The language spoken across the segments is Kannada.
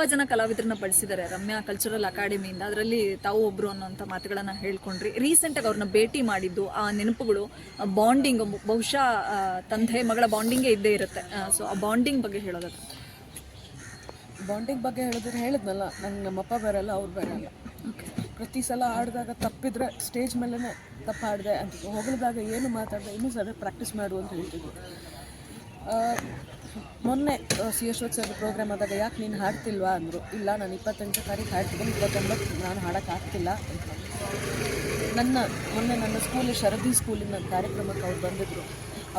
ತುಂಬಾ ಜನ ಕಲಾವಿದರನ್ನ ಬಳಸಿದ್ದಾರೆ. ರಮ್ಯಾ ಕಲ್ಚರಲ್ ಅಕಾಡೆಮಿಯಿಂದ ಅದರಲ್ಲಿ ತಾವು ಒಬ್ರು ಅನ್ನೋಂಥ ಮಾತುಗಳನ್ನ ಹೇಳ್ಕೊಂಡ್ರಿ. ರೀಸೆಂಟ್ ಆಗಿ ಅವ್ರನ್ನ ಭೇಟಿ ಮಾಡಿದ್ದು ಆ ನೆನಪುಗಳು ಬಾಂಡಿಂಗ್ ಬಹುಶಃ ತಂದೆ ಮಗಳ ಬಾಂಡಿಂಗೇ ಇದ್ದೇ ಇರುತ್ತೆ. ಸೊ ಆ ಬಾಂಡಿಂಗ್ ಬಗ್ಗೆ ಹೇಳೋದಾದ್ರೆ. ಬಾಂಡಿಂಗ್ ಬಗ್ಗೆ ಹೇಳಿದ್ರೆ ಹೇಳಿದ್ನಲ್ಲ ನಂಗೆ ನಮ್ಮಪ್ಪ ಬರಲ್ಲ ಅವ್ರು ಬರಲ್ಲ. ಪ್ರತಿ ಸಲ ಆಡಿದಾಗ ತಪ್ಪಿದ್ರೆ ಸ್ಟೇಜ್ ಮೇಲೇ ತಪ್ಪು ಆಡಿದೆ ಅಂತ. ಹೊಗಳಿದಾಗ ಏನು ಮಾತಾಡಿದೆ ಇನ್ನೂ ಸರಿ ಪ್ರಾಕ್ಟೀಸ್ ಮಾಡು ಅಂತ ಹೇಳ್ತಿದ್ರು. ಮೊನ್ನೆ ಸಿ ಎಸ್ ಸರ್ ಪ್ರೋಗ್ರಾಮ್ ಆದಾಗ ಯಾಕೆ ನೀನು ಹಾಡ್ತಿಲ್ವಾ ಅಂದರು, ಇಲ್ಲ ನಾನು ಇಪ್ಪತ್ತೆಂಟು ತಾರೀಕು ಹಾಡ್ತೀನಿ, ಇಪ್ಪತ್ತೊಂಬತ್ತು ನಾನು ಹಾಡೋಕ್ಕಾಗ್ತಿಲ್ಲ ಅಂತ. ನನ್ನ, ಮೊನ್ನೆ ನನ್ನ ಸ್ಕೂಲ್ ಶರದಿ ಸ್ಕೂಲಿನ ಕಾರ್ಯಕ್ರಮಕ್ಕೆ ಅವ್ರು ಬಂದಿದ್ದರು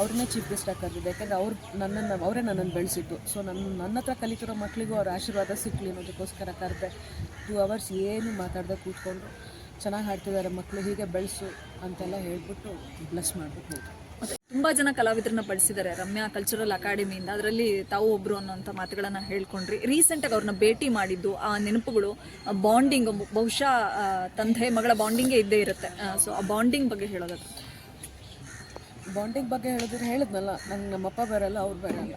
ಅವ್ರನ್ನೇ ಚೀಫ್ ಗೆಸ್ಟ್ ಆಗಿ ಯಾಕಂದರೆ ಅವ್ರು ನನ್ನನ್ನು, ಅವರೇ ನನ್ನನ್ನು ಬೆಳೆಸಿದ್ದು. ಸೊ ನನ್ನ ನನ್ನ ಹತ್ರ ಕಲಿತಿರೋ ಮಕ್ಕಳಿಗೂ ಅವ್ರ ಆಶೀರ್ವಾದ ಸಿಕ್ಕಲಿ ಅನ್ನೋದಕ್ಕೋಸ್ಕರ ಕರೆದೆ. ಟೂ ಅವರ್ಸ್ ಏನು ಮಾತಾಡದೆ ಕೂತ್ಕೊಂಡು ಚೆನ್ನಾಗಿ ಹಾಡ್ತಿದ್ದಾರೆ ಮಕ್ಕಳು ಹೀಗೆ ಬೆಳೆಸು ಅಂತೆಲ್ಲ ಹೇಳಿಬಿಟ್ಟು ಬ್ಲೆಸ್ ಮಾಡಿಬಿಟ್ಟು ತುಂಬಾ ಜನ ಕಲಾವಿದರನ್ನ ಬಳಸಿದ್ದಾರೆ ರಮ್ಯಾ ಕಲ್ಚರಲ್ ಅಕಾಡೆಮಿಯಿಂದ ಅದರಲ್ಲಿ ತಾವು ಒಬ್ರು ಅನ್ನೋಂಥ ಮಾತುಗಳನ್ನ ಹೇಳ್ಕೊಂಡ್ರಿ. ರೀಸೆಂಟ್ ಆಗಿ ಅವ್ರನ್ನ ಭೇಟಿ ಮಾಡಿದ್ದು ಆ ನೆನಪುಗಳು ಬಾಂಡಿಂಗ್ ಬಹುಶಃ ತಂದೆ ಮಗಳ ಬಾಂಡಿಂಗೇ ಇದ್ದೇ ಇರುತ್ತೆ. ಸೊ ಆ ಬಾಂಡಿಂಗ್ ಬಗ್ಗೆ ಹೇಳೋದಕ್ಕೆ ಬಾಂಡಿಂಗ್ ಬಗ್ಗೆ ಹೇಳಿದ್ರೆ ಹೇಳಿದ್ನಲ್ಲ ನಂಗೆ ನಮ್ಮಪ್ಪ ಬರಲ್ಲ ಅವ್ರು ಬರಲ್ಲ.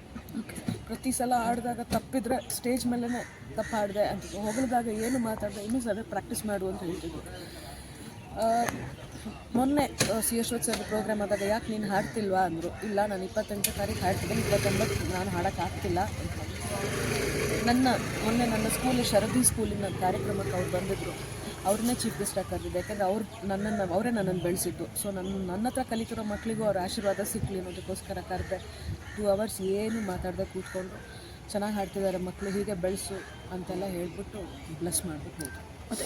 ಪ್ರತಿ ಸಲ ಆಡಿದಾಗ ತಪ್ಪಿದ್ರೆ ಸ್ಟೇಜ್ ಮೇಲೇ ತಪ್ಪು ಆಡಿದೆ ಅಂತ. ಹೊಗಳಿದಾಗ ಏನು ಮಾತಾಡಿದೆ ಇನ್ನೂ ಸರಿ ಪ್ರಾಕ್ಟೀಸ್ ಮಾಡು ಅಂತ ಹೇಳ್ತಿದ್ರು. ಮೊನ್ನೆ ಸಿ ಸರ್ ಪ್ರೋಗ್ರಾಮ್ ಆದಾಗ ಯಾಕೆ ನೀನು ಹಾಡ್ತಿಲ್ವಾ ಅಂದರು. ಇಲ್ಲ, ನಾನು ಇಪ್ಪತ್ತೆಂಟು ತಾರೀಕು ಹಾಡ್ತಿದ್ದೀನಿ ಇಪ್ಪತ್ತೊಂಬತ್ತು ನಾನು ಹಾಡೋಕ್ಕಾಗ್ತಿಲ್ಲ. ನನ್ನ, ಮೊನ್ನೆ ನನ್ನ ಸ್ಕೂಲ್ ಶರದಿ ಸ್ಕೂಲಿನ ಕಾರ್ಯಕ್ರಮಕ್ಕೆ ಅವ್ರು ಬಂದಿದ್ದರು ಅವ್ರನ್ನೇ ಚೀಫ್ ಗೆಸ್ಟ್ ಆಗಿ ಕರೆದಿದ್ದೆ. ಯಾಕೆಂದರೆ ಅವ್ರು ನನ್ನನ್ನು, ಅವರೇ ನನ್ನನ್ನು ಬೆಳೆಸಿದ್ದು. ಸೊ ನನ್ನ ನನ್ನ ಹತ್ರ ಕಲಿತಿರೋ ಮಕ್ಕಳಿಗೂ ಅವ್ರ ಆಶೀರ್ವಾದ ಸಿಕ್ಕಲಿ ಅನ್ನೋದಕ್ಕೋಸ್ಕರ ಕರೆದೆ. ಟೂ ಅವರ್ಸ್ ಏನು ಮಾತಾಡದೆ ಕೂತ್ಕೊಂಡು ಚೆನ್ನಾಗಿ ಹಾಡ್ತಿದ್ದಾರೆ ಮಕ್ಕಳು ಹೀಗೆ ಬೆಳೆಸು ಅಂತೆಲ್ಲ ಹೇಳಿಬಿಟ್ಟು ಬ್ಲಸ್ ಮಾಡಿಬಿಟ್ಟು ಹೋದ್ರು.